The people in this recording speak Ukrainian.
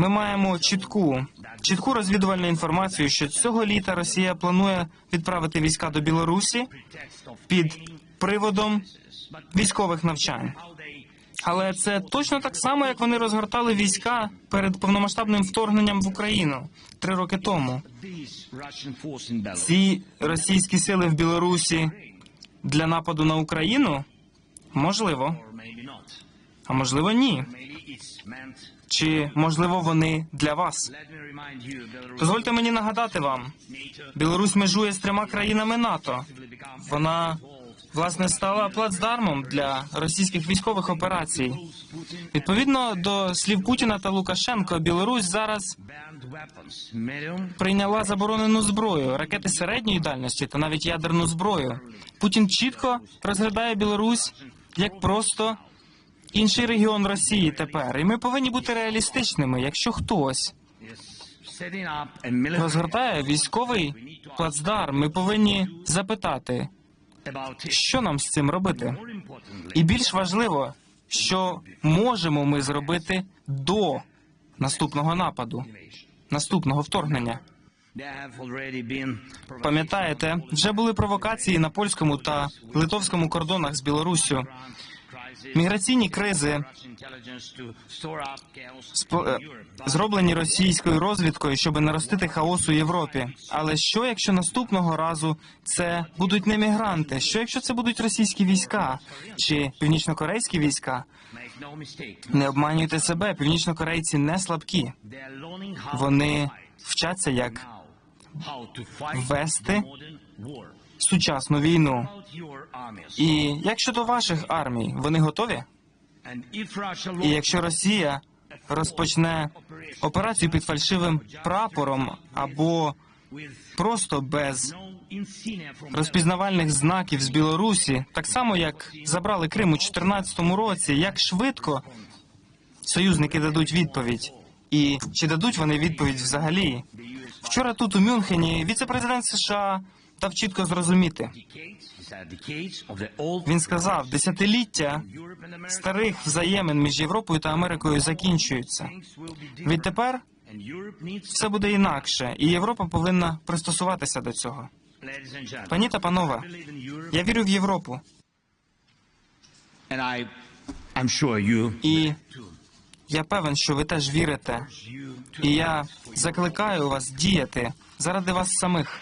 Ми маємо чітку, чітку розвідувальну інформацію, що цього літа Росія планує відправити війська до Білорусі під приводом військових навчань. Але це точно так само, як вони розгортали війська перед повномасштабним вторгненням в Україну три роки тому. Ці російські сили в Білорусі для нападу на Україну можливо, а можливо, ні. Чи можливо вони для вас? Дозвольте мені нагадати вам, Білорусь межує з трьома країнами НАТО. Вона власне стала плацдармом для російських військових операцій. Відповідно до слів Путіна та Лукашенко, Білорусь зараз прийняла заборонену зброю, ракети середньої дальності та навіть ядерну зброю. Путін чітко розглядає Білорусь як просто інший регіон Росії тепер. І ми повинні бути реалістичними. Якщо хтось розгортає військовий плацдарм, ми повинні запитати, що нам з цим робити. І більш важливо, що можемо ми зробити до наступного нападу, наступного вторгнення. Пам'ятаєте, вже були провокації на польському та литовському кордонах з Білоруссю. Міграційні кризи е, зроблені російською розвідкою, щоб наростити хаос у Європі. Але що, якщо наступного разу це будуть не мігранти? Що якщо це будуть російські війська чи північнокорейські війська? Не обманюйте себе, північнокорейці не слабкі. Вони вчаться, як вести сучасну війну. І як щодо ваших армій, вони готові? І якщо Росія розпочне операцію під фальшивим прапором або просто без розпізнавальних знаків з Білорусі, так само як забрали Крим у 2014 році, як швидко союзники дадуть відповідь? І чи дадуть вони відповідь взагалі? Вчора тут у Мюнхені віце-президент США дав чітко зрозуміти. Він сказав, десятиліття старих взаємин між Європою та Америкою закінчуються. Відтепер все буде інакше, і Європа повинна пристосуватися до цього. Пані та панове, я вірю в Європу, і я певен, що ви теж вірите. І я закликаю вас діяти заради вас самих.